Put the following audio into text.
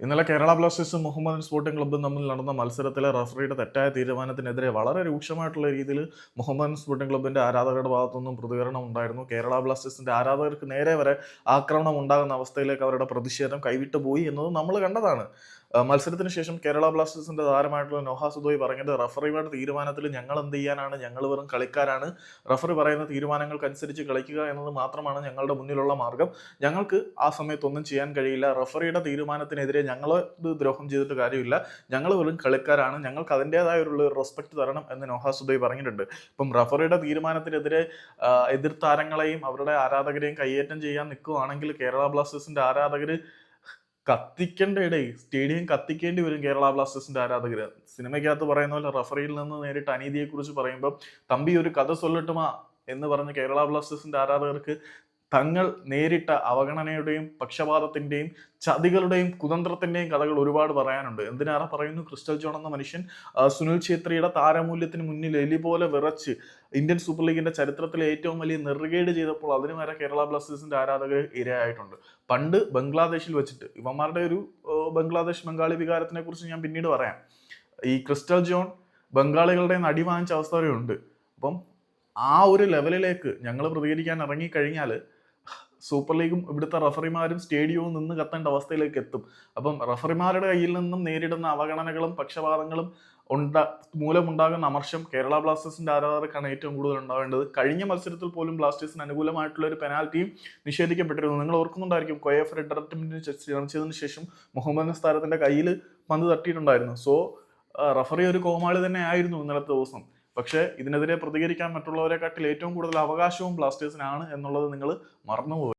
ഇന്നലെ കേരള ബ്ലാസ്റ്റേഴ്സും മുഹമ്മദൻ സ്പോർട്ടിംഗ് ക്ലബ്ബും തമ്മിൽ നടന്ന മത്സരത്തിലെ റഫറിയുടെ തെറ്റായ തീരുമാനത്തിനെതിരെ വളരെ രൂക്ഷമായിട്ടുള്ള രീതിയിൽ മുഹമ്മദൻ സ്പോർട്ടിംഗ് ക്ലബ്ബിന്റെ ആരാധകരുടെ ഭാഗത്തുനിന്നും പ്രതികരണം ഉണ്ടായിരുന്നു. കേരള ബ്ലാസ്റ്റേഴ്സിന്റെ ആരാധകർക്ക് നേരെ വരെ ആക്രമണം ഉണ്ടാകുന്ന അവസ്ഥയിലേക്ക് അവരുടെ പ്രതിഷേധം കൈവിട്ടു പോയി എന്നത് നമ്മൾ കണ്ടതാണ്. മത്സരത്തിന് ശേഷം കേരള ബ്ലാസ്റ്റേഴ്സിന്റെ താരമായിട്ടുള്ള നോഹ സുദോയ് പറഞ്ഞത് റഫറിയുടെ തീരുമാനത്തിൽ ഞങ്ങൾ എന്ത് ചെയ്യാനാണ്? ഞങ്ങൾ വെറും കളിക്കാരാണ്. റഫറി പറയുന്ന തീരുമാനങ്ങൾക്കനുസരിച്ച് കളിക്കുക എന്നത് മാത്രമാണ് ഞങ്ങളുടെ മുന്നിലുള്ള മാർഗം. ഞങ്ങൾക്ക് ആ സമയത്തൊന്നും ചെയ്യാൻ കഴിയില്ല. റഫറിയുടെ തീരുമാനത്തിനെതിരെ ഞങ്ങൾ ദ്രോഹം ചെയ്തിട്ട് കാര്യമില്ല. ഞങ്ങൾ വെറും കളിക്കാരാണ്. ഞങ്ങൾക്ക് അതിന്റെതായ ഒരു റെസ്പെക്ട് തരണം എന്ന് നോഹ സുദോയ് പറഞ്ഞിട്ടുണ്ട്. ഇപ്പം റഫറിയുടെ തീരുമാനത്തിനെതിരെ എതിർ താരങ്ങളെയും അവരുടെ ആരാധകരെയും കയ്യേറ്റം ചെയ്യാൻ നിൽക്കുകയാണെങ്കിൽ കേരള ബ്ലാസ്റ്റേഴ്സിന്റെ ആരാധകര് കത്തിക്കേണ്ട ഇടേ സ്റ്റേഡിയം കത്തിക്കേണ്ടി വരും കേരള ബ്ലാസ്റ്റേഴ്സിന്റെ ആരാധകര്. സിനിമയ്ക്കകത്ത് പറയുന്ന പോലെ റഫറിയിൽ നിന്ന് നേരിട്ട് അനീതിയെ കുറിച്ച് പറയുമ്പോൾ തമ്പി ഒരു കഥ സൊല്ലട്ടുമാ എന്ന് പറഞ്ഞ് കേരള ബ്ലാസ്റ്റേഴ്സിന്റെ ആരാധകർക്ക് തങ്ങൾ നേരിട്ട അവഗണനയുടെയും പക്ഷപാതത്തിന്റെയും ചതികളുടെയും കുതന്ത്രത്തിന്റെയും കഥകൾ ഒരുപാട് പറയാനുണ്ട്. എന്തിനാറ പറയുന്നു? ക്രിസ്റ്റൽ ജോൺ എന്ന മനുഷ്യൻ സുനിൽ ഛേത്രിയുടെ താരമൂല്യത്തിന് മുന്നിൽ എലി പോലെ വിറച്ച് ഇന്ത്യൻ സൂപ്പർ ലീഗിന്റെ ചരിത്രത്തിലെ ഏറ്റവും വലിയ നെറുകേട് ചെയ്തപ്പോൾ അതിന് വരെ കേരള ബ്ലാസ്റ്റേഴ്സിന്റെ ആരാധകർ ഇരയായിട്ടുണ്ട്. പണ്ട് ബംഗ്ലാദേശിൽ വെച്ചിട്ട് ഇവന്മാരുടെ ഒരു ബംഗ്ലാദേശ് ബംഗാളി വികാരത്തിനെ കുറിച്ച് ഞാൻ പിന്നീട് പറയാം. ഈ ക്രിസ്റ്റൽ ജോൺ ബംഗാളികളുടെ നടി വാങ്ങിച്ച അവസ്ഥ വരെ ഉണ്ട് അപ്പം ആ ഒരു ലെവലിലേക്ക് ഞങ്ങൾ പ്രതികരിക്കാൻ ഇറങ്ങിക്കഴിഞ്ഞാൽ സൂപ്പർ ലീഗും ഇവിടുത്തെ റഫറിമാരും സ്റ്റേഡിയവും നിന്ന് കത്തേണ്ട അവസ്ഥയിലേക്ക് എത്തും. അപ്പം റഫറിമാരുടെ കയ്യിൽ നിന്നും നേരിടുന്ന അവഗണനകളും പക്ഷപാതങ്ങളും ഉണ്ട മൂലമുണ്ടാകുന്ന അമർഷം കേരള ബ്ലാസ്റ്റേഴ്സിന്റെ ആരാധകർക്കാണ് ഏറ്റവും കൂടുതൽ ഉണ്ടാവേണ്ടത്. കഴിഞ്ഞ മത്സരത്തിൽ പോലും ബ്ലാസ്റ്റേഴ്സിന് അനുകൂലമായിട്ടുള്ള ഒരു പെനാൽറ്റിയും നിഷേധിക്കപ്പെട്ടിരുന്നു. നിങ്ങൾ ഓർക്കുന്നുണ്ടായിരിക്കും റെഡ് അലർട്ടിന് ചെയ്തതിനു ശേഷം മുഹമ്മദ് നസ്താരത്തിന്റെ കയ്യിൽ പന്ത് തട്ടിയിട്ടുണ്ടായിരുന്നു. സോ റഫറി ഒരു കോമാളി തന്നെ ആയിരുന്നു ഇന്നലത്തെ ദിവസം. പക്ഷേ ഇതിനെതിരെ പ്രതികരിക്കാൻ മറ്റുള്ളവരെക്കാട്ടിൽ ഏറ്റവും കൂടുതൽ അവകാശവും ബ്ലാസ്റ്റേഴ്സിനാണ് എന്നുള്ളത് നിങ്ങൾ മറന്നുപോയി.